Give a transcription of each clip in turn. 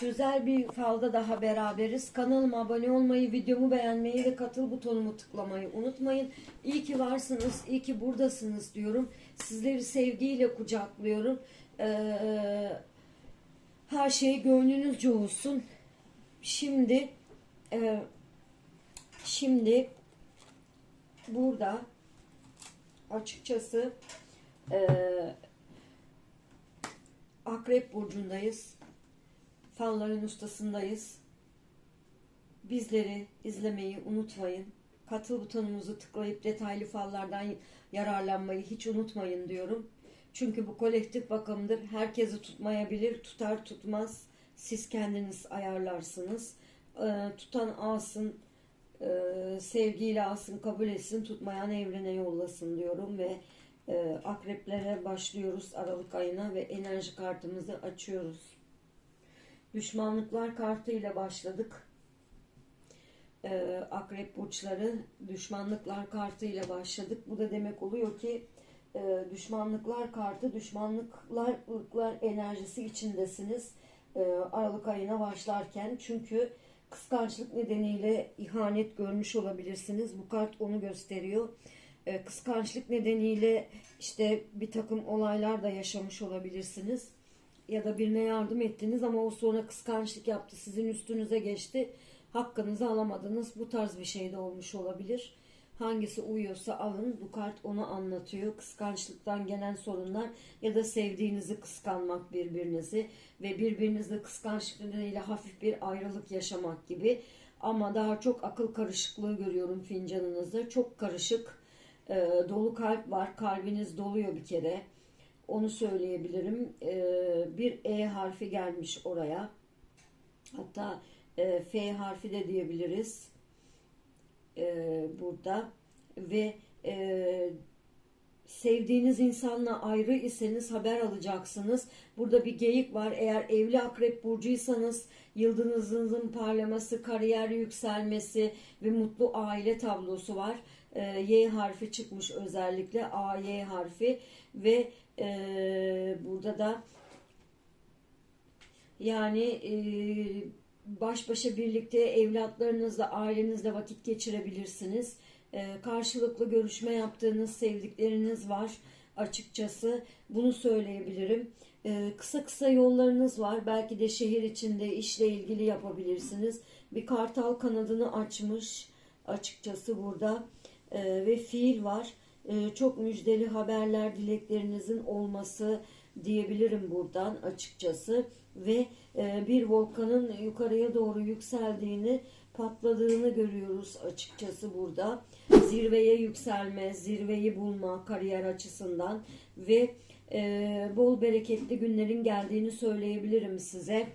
Güzel bir falda daha beraberiz. Kanalıma abone olmayı, videomu beğenmeyi ve katıl butonumu tıklamayı unutmayın. İyi ki varsınız, iyi ki buradasınız diyorum. Sizleri sevgiyle kucaklıyorum. Ee, her şey gönlünüzce olsun. Şimdi e, şimdi burada açıkçası e, Akrep Burcu'ndayız. Falların ustasındayız. Bizleri izlemeyi unutmayın. Katıl butonumuzu tıklayıp detaylı fallardan yararlanmayı hiç unutmayın diyorum. Çünkü bu kolektif bakımdır. Herkesi tutmayabilir, tutar tutmaz. Siz kendiniz ayarlarsınız. Ee, tutan alsın, e, sevgiyle alsın, kabul etsin, tutmayan evrene yollasın diyorum ve e, akreplere başlıyoruz Aralık ayına ve enerji kartımızı açıyoruz. Düşmanlıklar kartıyla başladık. Ee, akrep burçları düşmanlıklar kartıyla başladık. Bu da demek oluyor ki e, düşmanlıklar kartı, düşmanlıklar enerjisi içindesiniz. E, Aralık ayına başlarken çünkü kıskançlık nedeniyle ihanet görmüş olabilirsiniz. Bu kart onu gösteriyor. E, kıskançlık nedeniyle işte bir takım olaylar da yaşamış olabilirsiniz ya da birine yardım ettiniz ama o sonra kıskançlık yaptı, sizin üstünüze geçti, hakkınızı alamadınız. Bu tarz bir şey de olmuş olabilir. Hangisi uyuyorsa alın. Bu kart onu anlatıyor. Kıskançlıktan gelen sorunlar ya da sevdiğinizi kıskanmak birbirinizi ve birbirinizle kıskançlık hafif bir ayrılık yaşamak gibi. Ama daha çok akıl karışıklığı görüyorum fincanınızda. Çok karışık. e, dolu kalp var. Kalbiniz doluyor bir kere. Onu söyleyebilirim. Ee, bir E harfi gelmiş oraya. Hatta e, F harfi de diyebiliriz. Ee, burada. Ve e, sevdiğiniz insanla ayrı iseniz haber alacaksınız. Burada bir geyik var. Eğer evli akrep burcuysanız yıldızınızın parlaması, kariyer yükselmesi ve mutlu aile tablosu var. Ee, Y harfi çıkmış özellikle. A, Y harfi ve e, burada da yani e, baş başa birlikte evlatlarınızla, ailenizle vakit geçirebilirsiniz. E, karşılıklı görüşme yaptığınız sevdikleriniz var açıkçası. Bunu söyleyebilirim. E, kısa kısa yollarınız var. Belki de şehir içinde işle ilgili yapabilirsiniz. Bir kartal kanadını açmış açıkçası burada. E, ve fiil var. E, çok müjdeli haberler, dileklerinizin olması diyebilirim buradan açıkçası. Ve e, bir volkanın yukarıya doğru yükseldiğini, patladığını görüyoruz açıkçası burada. Zirveye yükselme, zirveyi bulma kariyer açısından ve bol bereketli günlerin geldiğini söyleyebilirim size.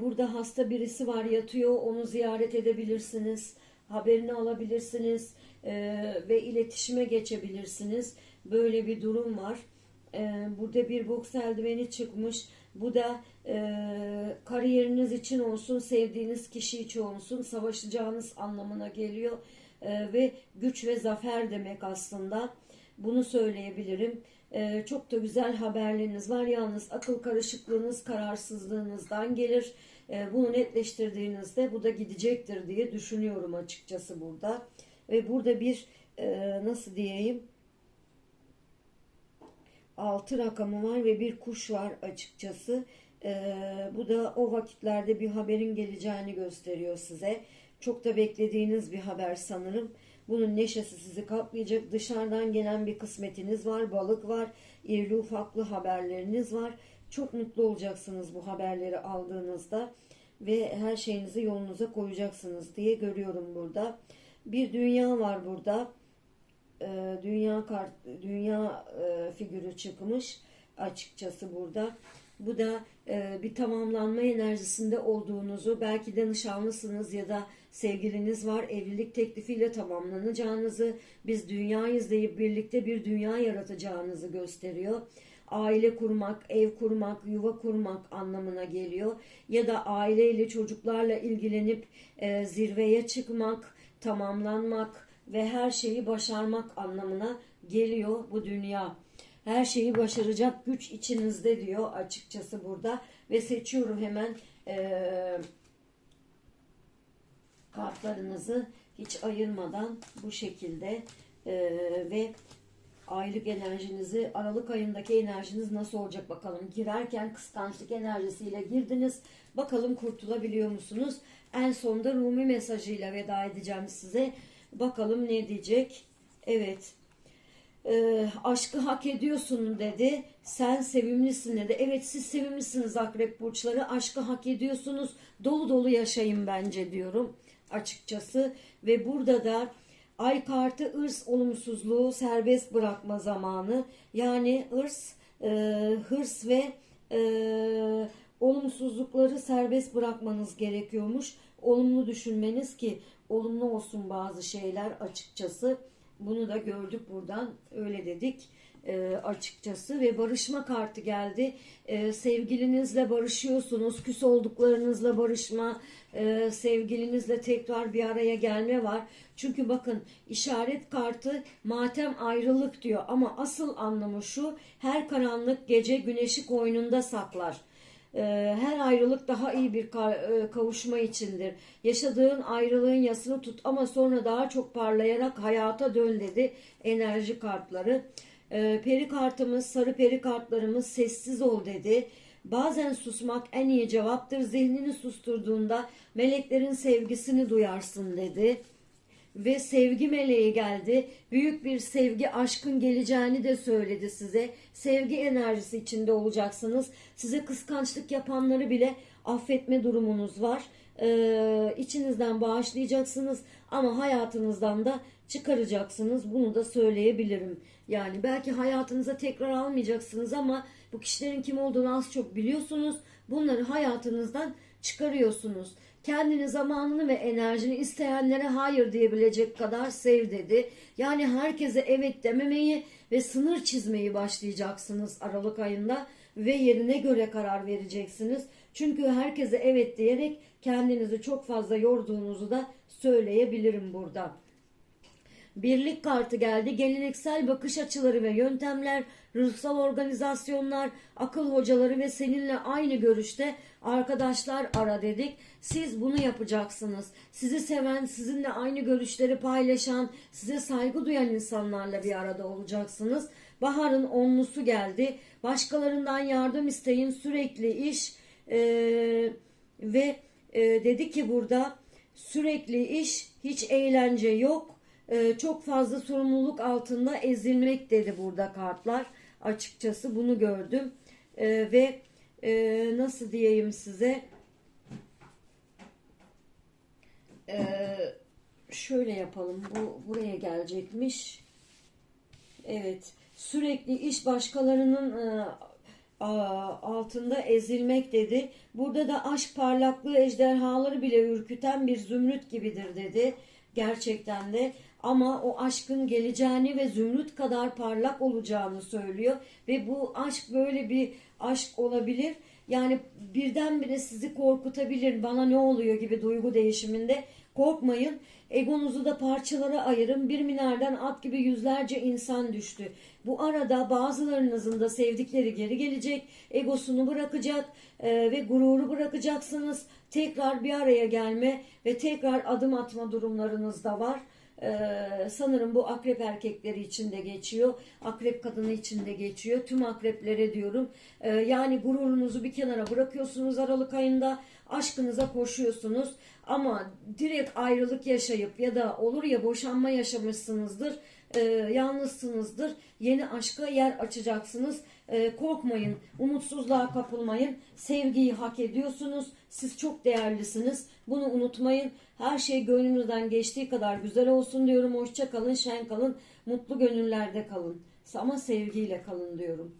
Burada hasta birisi var yatıyor, onu ziyaret edebilirsiniz, haberini alabilirsiniz e, ve iletişime geçebilirsiniz. Böyle bir durum var. E, burada bir boks eldiveni çıkmış. Bu da e, kariyeriniz için olsun, sevdiğiniz kişi için olsun savaşacağınız anlamına geliyor. E, ve güç ve zafer demek aslında. Bunu söyleyebilirim. E, çok da güzel haberleriniz var. Yalnız akıl karışıklığınız, kararsızlığınızdan gelir. E, bunu netleştirdiğinizde bu da gidecektir diye düşünüyorum açıkçası burada. Ve burada bir e, nasıl diyeyim 6 rakamı var ve bir kuş var açıkçası. Ee, bu da o vakitlerde bir haberin geleceğini gösteriyor size. Çok da beklediğiniz bir haber sanırım. Bunun neşesi sizi kaplayacak. Dışarıdan gelen bir kısmetiniz var. Balık var. irili ufaklı haberleriniz var. Çok mutlu olacaksınız bu haberleri aldığınızda. Ve her şeyinizi yolunuza koyacaksınız diye görüyorum burada. Bir dünya var burada e, dünya kart dünya e, figürü çıkmış açıkçası burada. Bu da e, bir tamamlanma enerjisinde olduğunuzu, belki de nişanlısınız ya da sevgiliniz var, evlilik teklifiyle tamamlanacağınızı, biz dünyayız deyip birlikte bir dünya yaratacağınızı gösteriyor. Aile kurmak, ev kurmak, yuva kurmak anlamına geliyor. Ya da aileyle, çocuklarla ilgilenip e, zirveye çıkmak, tamamlanmak, ve her şeyi başarmak anlamına geliyor bu dünya. Her şeyi başaracak güç içinizde diyor açıkçası burada ve seçiyorum hemen Ee, kartlarınızı hiç ayırmadan bu şekilde e, ve aylık enerjinizi Aralık ayındaki enerjiniz nasıl olacak bakalım. Girerken kıskançlık enerjisiyle girdiniz. Bakalım kurtulabiliyor musunuz? En sonda Rumi mesajıyla veda edeceğim size. Bakalım ne diyecek? Evet. Ee, aşkı hak ediyorsun dedi. Sen sevimlisin dedi. Evet siz sevimlisiniz akrep burçları. Aşkı hak ediyorsunuz. Dolu dolu yaşayın bence diyorum açıkçası. Ve burada da ay kartı ırs olumsuzluğu serbest bırakma zamanı. Yani ırs, e, hırs ve e, olumsuzlukları serbest bırakmanız gerekiyormuş. Olumlu düşünmeniz ki olumlu olsun bazı şeyler açıkçası. Bunu da gördük buradan öyle dedik e, açıkçası ve barışma kartı geldi. E, sevgilinizle barışıyorsunuz, küs olduklarınızla barışma, e, sevgilinizle tekrar bir araya gelme var. Çünkü bakın işaret kartı matem ayrılık diyor ama asıl anlamı şu her karanlık gece güneşi koynunda saklar. E, her ayrılık daha iyi bir e, kavuşma içindir. Yaşadığın ayrılığın yasını tut ama sonra daha çok parlayarak hayata dön dedi enerji kartları. E, peri kartımız, sarı peri kartlarımız sessiz ol dedi. Bazen susmak en iyi cevaptır. Zihnini susturduğunda meleklerin sevgisini duyarsın dedi ve sevgi meleği geldi. Büyük bir sevgi aşkın geleceğini de söyledi size. Sevgi enerjisi içinde olacaksınız. Size kıskançlık yapanları bile affetme durumunuz var. Ee, içinizden bağışlayacaksınız ama hayatınızdan da çıkaracaksınız. Bunu da söyleyebilirim. Yani belki hayatınıza tekrar almayacaksınız ama bu kişilerin kim olduğunu az çok biliyorsunuz. Bunları hayatınızdan çıkarıyorsunuz. Kendini, zamanını ve enerjini isteyenlere hayır diyebilecek kadar sev dedi. Yani herkese evet dememeyi ve sınır çizmeyi başlayacaksınız Aralık ayında ve yerine göre karar vereceksiniz. Çünkü herkese evet diyerek kendinizi çok fazla yorduğunuzu da söyleyebilirim burada. Birlik kartı geldi. Geleneksel bakış açıları ve yöntemler, ruhsal organizasyonlar, akıl hocaları ve seninle aynı görüşte arkadaşlar ara dedik. Siz bunu yapacaksınız. Sizi seven, sizinle aynı görüşleri paylaşan, size saygı duyan insanlarla bir arada olacaksınız. Baharın onlusu geldi. Başkalarından yardım isteyin. Sürekli iş eee, ve eee, dedi ki burada sürekli iş, hiç eğlence yok. Ee, çok fazla sorumluluk altında ezilmek dedi burada kartlar. Açıkçası bunu gördüm. Ee, ve e, nasıl diyeyim size Ee, şöyle yapalım. Bu buraya gelecekmiş. Evet. Sürekli iş başkalarının e, altında ezilmek dedi. Burada da aşk parlaklığı ejderhaları bile ürküten bir zümrüt gibidir dedi. Gerçekten de ama o aşkın geleceğini ve zümrüt kadar parlak olacağını söylüyor ve bu aşk böyle bir aşk olabilir. Yani birdenbire sizi korkutabilir. Bana ne oluyor gibi duygu değişiminde korkmayın. Egonuzu da parçalara ayırın. Bir minareden at gibi yüzlerce insan düştü. Bu arada bazılarınızın da sevdikleri geri gelecek. Egosunu bırakacak e, ve gururu bırakacaksınız. Tekrar bir araya gelme ve tekrar adım atma durumlarınız da var. Ee, sanırım bu akrep erkekleri için de geçiyor. Akrep kadını için de geçiyor. Tüm akreplere diyorum. Ee, yani gururunuzu bir kenara bırakıyorsunuz Aralık ayında. Aşkınıza koşuyorsunuz. Ama direkt ayrılık yaşayıp ya da olur ya boşanma yaşamışsınızdır. e, yalnızsınızdır. Yeni aşka yer açacaksınız. Korkmayın, umutsuzluğa kapılmayın. Sevgiyi hak ediyorsunuz. Siz çok değerlisiniz. Bunu unutmayın. Her şey gönlünüzden geçtiği kadar güzel olsun diyorum. Hoşça kalın, şen kalın, mutlu gönüllerde kalın. Ama sevgiyle kalın diyorum.